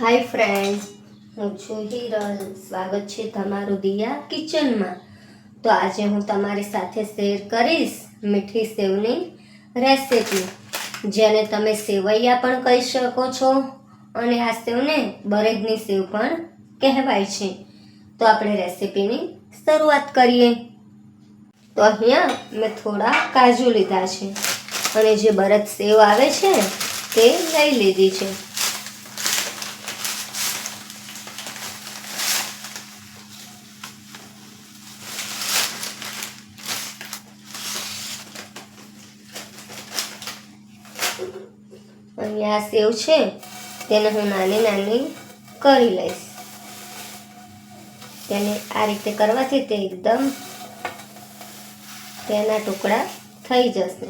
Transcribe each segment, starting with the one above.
હાય friend હું છું હિરલ. સ્વાગત છે તમારું દિયા કિચનમાં. તો આજે હું તમારી સાથે શેર કરીશ મીઠી સેવની રેસિપી, જેને તમે સેવૈયા પણ કહી શકો છો અને આ સેવને બરેદની સેવ પણ કહેવાય છે. તો આપણે રેસિપીની શરૂઆત કરીએ. તો અહીંયા મેં થોડા કાજુ લીધા છે અને જે બરદ સેવ આવે છે તે લઈ લીધી છે. અહીંયા આ સેવ છે, તેને હું નાની નાની કરી લઈશ. તેને આ રીતે કરવાથી તે એકદમ તેના ટુકડા થઈ જશે.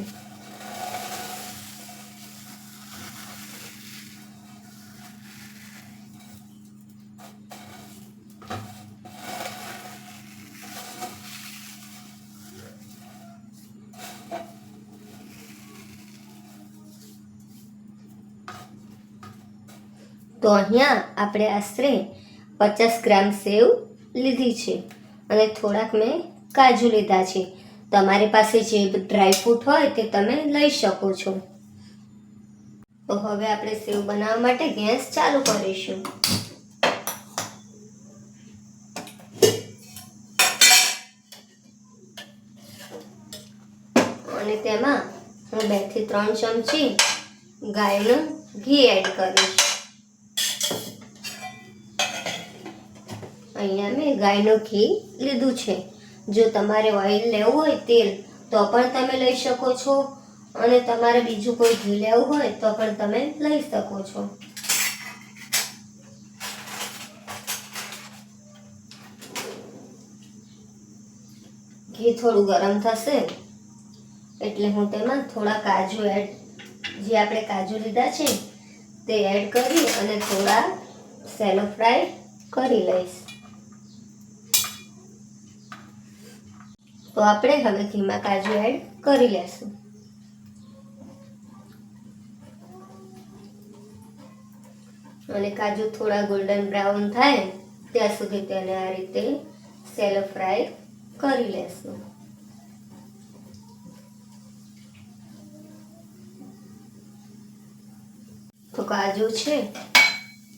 તો અહીંયા આપણે આશરે પચાસ ગ્રામ સેવ લીધી છે અને થોડાક મેં કાજુ લીધા છે. તમારી પાસે જે ડ્રાયફ્રૂટ હોય તે તમે લઈ શકો છો. તો હવે આપણે સેવ બનાવવા માટે ગેસ ચાલુ કરીશું. અને તેમાં હું બેથી ત્રણ ચમચી ગાયનું ઘી એડ કરીશ. અહીંયા મેં ગાયનું ઘી લીધું છે. જો તમારે ઓઇલ લેવું હોય તેલ, તો પણ તમે લઈ શકો છો. અને તમારે બીજું કોઈ ઘી લેવું હોય, તો પણ તમે લઈ શકો છો. ઘી થોડું ગરમ થશે, એટલે હું તેમાં થોડા કાજુ એડ જે આપણે કાજુ લીધા છે, તે એડ કરી અને થોડા સેલો ફ્રાય કરી લઈશ. તો આપણે હવે ઘીમાં કાજુ એડ કરી લેશું. અને કાજુ થોડા ગોલ્ડન બ્રાઉન થાય, ત્યાં સુધી તેને આ રીતે સેલો ફ્રાય કરી લેશું. તો કાજુ છે,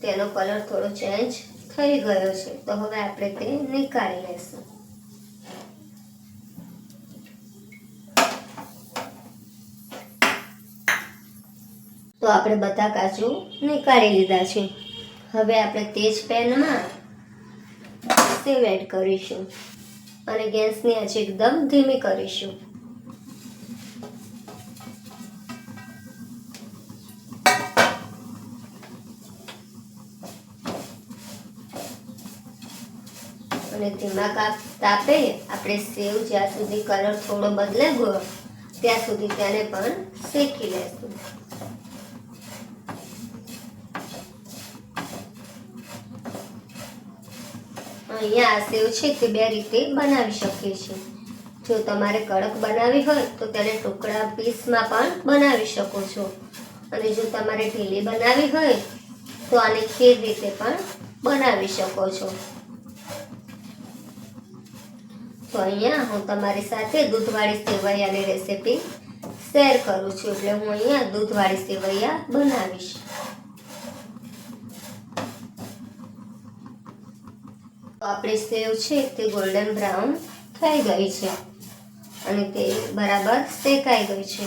તેનો કલર થોડો ચેન્જ થઈ ગયો છે, તો હવે આપણે તે નીકાળી લેશું. તો આપણે બધા કાજુ નીકાળી લીધા છે. હવે આપણે તે જ પેનમાં સેવ એડ કરીશું અને ગેસની આંચ એકદમ ધીમી કરીશું. અને ધીમા કાપ તાપે આપણે સેવ જ્યાં સુધી કલર થોડો બદલે ગયો, ત્યાં સુધી તેને પણ શેકી લેશું. અહીંયા આ સેવ છે તે બે રીતે બનાવી શકીએ છીએ જો તમારે કડક બનાવી હોય તો તેને ટુકડા પીસમાં પણ બનાવી શકો છો. અને જો તમારે ઢીલી બનાવી હોય તો આને ખીર રીતે પણ બનાવી શકો છો. તો અહીંયા હું તમારી સાથે દૂધવાળી સેવૈયાની રેસીપી શેર કરું છું. એટલે હું અહીંયા દૂધવાળી સેવૈયા બનાવીશ. આપણી સેવ છે તે ગોલ્ડન બ્રાઉન થઈ ગઈ છે અને તે બરાબર શેકાઈ ગઈ છે.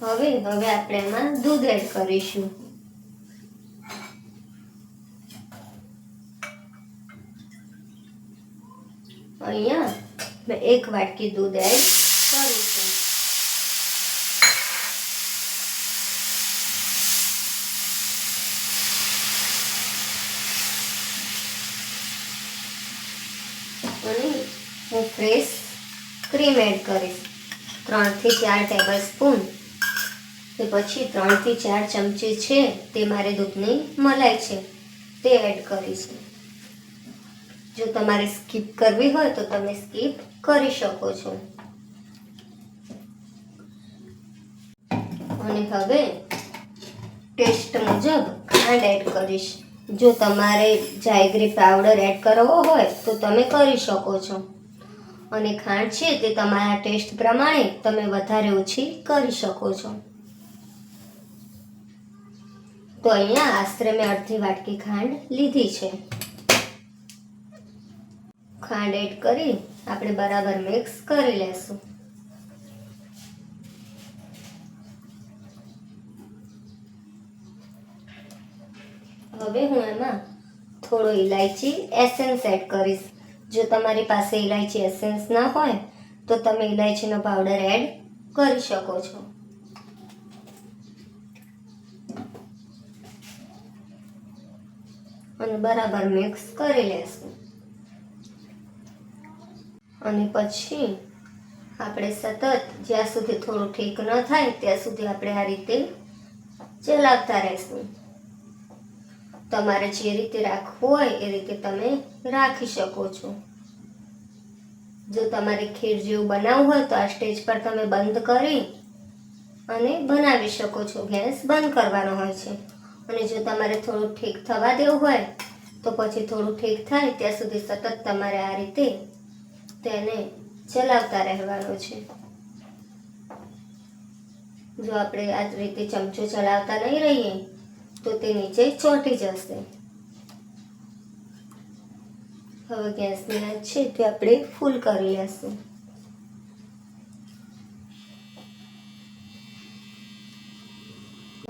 હવે હવે આપણે એમાં દૂધ એડ કરીશું. અહીંયા મેં એક વાટકી દૂધ એડ કરીશું અને હું ફ્રેશ ક્રીમ એડ કરીશ. ત્રણથી ચાર ટેબલ સ્પૂન તે પછી ત્રણથી ચાર ચમચી છે તે મારે દૂધની મલાઈ છે, તે એડ કરીશ. જો તમારે સ્કીપ કરવી હોય તો તમે સ્કીપ કરી શકો છો. અને હવે ટેસ્ટ મુજબ ખાંડ એડ કરીશ. જો તમારે જાયગ્રી પાવડર એડ કરવો હોય તો તમે કરી શકો છો. અને ખાંડ છે તે તમારા ટેસ્ટ પ્રમાણે તમે વધારે ઓછી કરી શકો છો. તો અહીંયા આશરે મેં અડધી વાટકી ખાંડ લીધી છે. ખાંડ એડ કરી આપણે બરાબર મિક્સ કરી લેશું. હવે હું એમાં થોડો ઇલાયચી એસેન્સ એડ કરીશ. જો તમારી પાસે ઇલાયચી એસેન્સ ના હોય, તો તમે ઇલાયચીનો પાવડર એડ કરી શકો છો. અને બરાબર મિક્સ કરી લેશું. અને પછી આપણે સતત જ્યાં સુધી થોડું ઠીક ન થાય, ત્યાં સુધી આપણે આ રીતે ચલાવતા રહેશું. તમારે જે રીતે રાખવું હોય એ રીતે તમે રાખી શકો છો. જો તમારે ખીર જેવું બનાવવું હોય તો આ સ્ટેજ પર તમે બંધ કરી અને બનાવી શકો છો. ગેસ બંધ કરવાનો હોય છે. અને જો તમારે થોડું ઠીક થવા દેવું હોય તો પછી થોડું ઠીક થાય ત્યાં સુધી સતત તમારે આ રીતે તેને ચલાવતા રહેવાનું છે. જો આપણે આ રીતે ચમચો ચલાવતા નહીં રહીએ તો તે નીચે ચોંટી જશે. હવે ગેસની આંચ છે તે આપણે ફૂલ કરી લેશું.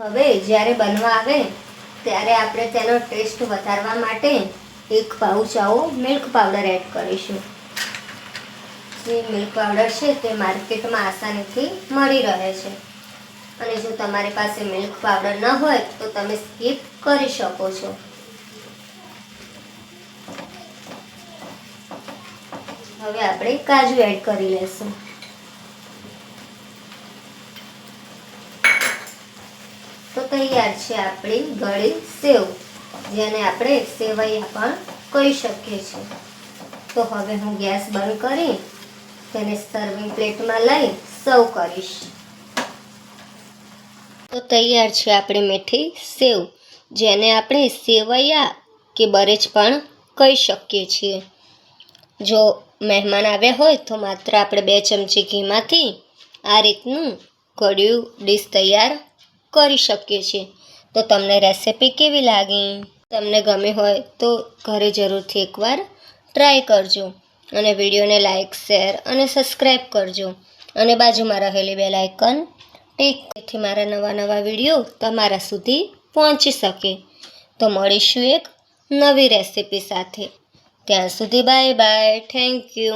હવે જ્યારે બનવા આવે, ત્યારે આપણે તેનો ટેસ્ટ વધારવા માટે એક પાઉચ આવો મિલ્ક પાવડર એડ કરીશું. જે મિલ્ક પાવડર છે તે માર્કેટમાં આસાનીથી મળી રહે છે. અને જો તમારી પાસે મિલ્ક પાવડર ન હોય, તો તમે સ્કીપ કરી શકો છો. હવે આપણે કાજુ એડ કરી લેશું. તો તૈયાર છે આપણી ગળી સેવ, જેને આપણે સેવૈયા પણ કહી શકીએ છીએ. તો હવે હું ગેસ બંધ કરી તેને સર્વિંગ પ્લેટમાં લઈ સર્વ કરીશ. તો તૈયાર છે આપણી મીઠી સેવ, જેને આપણે સેવૈયા કે બરેજ પણ કહી શકીએ છીએ. જો મહેમાન આવ્યા હોય તો માત્ર આપણે બે ચમચી ઘીમાંથી આ રીતનું કડિયું ડીશ તૈયાર કરી શકીએ છીએ. તો તમને રેસિપી કેવી લાગી? તમને ગમે હોય તો ઘરે જરૂરથી એકવાર ટ્રાય કરજો અને વિડીયોને લાઇક શેર અને સબસ્ક્રાઈબ કરજો. અને બાજુમાં રહેલી બેલ આઇકન ટીક જેથી મારા નવા નવા વીડિયો તમારા સુધી પહોંચી શકે. તો મળીશું એક નવી રેસીપી સાથે. ત્યાં સુધી બાય બાય. Thank you